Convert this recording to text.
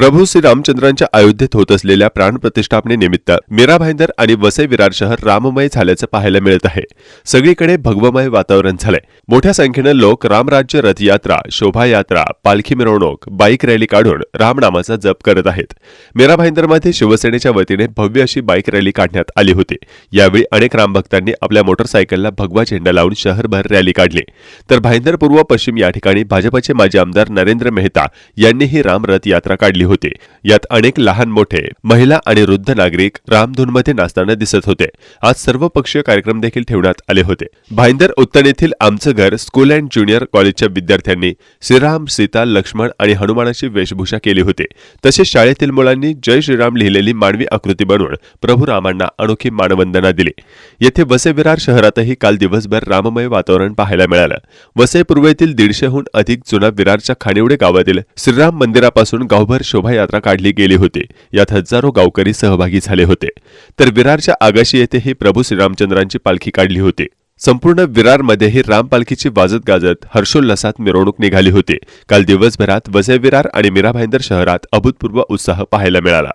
प्रभू श्री रामचंद्रांच्या अयोध्येत होत असलेल्या प्राणप्रतिष्ठापनेनिमित्त मीरा भाईंदर आणि वसई विरार शहर राममय झाल्याचं पाहायला मिळत आहे. सगळीकडे भगवमय वातावरण झालंय. मोठ्या संख्येनं लोक रामराज्य रथयात्रा शोभायात्रा पालखी मिरवणूक बाईक रॅली काढून रामनामाचा जप करत आहेत. मीरा भाईंदरमध्ये शिवसेनेच्या वतीने भव्य अशी बाईक रॅली काढण्यात आली होती. यावेळी अनेक रामभक्तांनी आपल्या मोटरसायकलला भगवा झेंडा लावून शहरभर रॅली काढली. तर भाईंदर पूर्व पश्चिम या ठिकाणी भाजपचे माजी आमदार नरेंद्र मेहता यांनीही राम रथयात्रा काढली होती. यात अनेक लहान मोठे महिला आणि वृद्ध नागरिक रामधूनमध्ये नाचताना दिसत होते. आज सर्वपक्षीय कार्यक्रम देखील ठेवण्यात आले होते. भाईंदर उत्तन येथील आमचं घर स्कूल अँड ज्युनियर कॉलेजच्या विद्यार्थ्यांनी श्रीराम सीता लक्ष्मण आणि हनुमानाची वेशभूषा केली होती. तसेच शाळेतील मुलांनी जय श्रीराम लिहिलेली मानवी आकृती बनवून प्रभू रामांना अनोखी मानवंदना दिली. येथे वसे विरार शहरातही काल दिवसभर राममय वातावरण पाहायला मिळालं. वसे पूर्वेतील दीडशेहून अधिक जुना विरारच्या खानिवडे गावातील श्रीराम मंदिरापासून गावभर शोभायात्रा काढली गेली होती. यात हजारो गावकरी सहभागी झाले होते. तर विरारच्या आगाशी येथेही प्रभू श्रीरामचंद्रांची पालखी काढली होती. संपूर्ण विरारमध्येही राम पालखीची वाजत गाजत हर्षोल्लासात मिरवणूक निघाली होती. काल दिवसभरात वसई विरार आणि मीरा भाईंदर शहरात अभूतपूर्व उत्साह पाहायला मिळाला.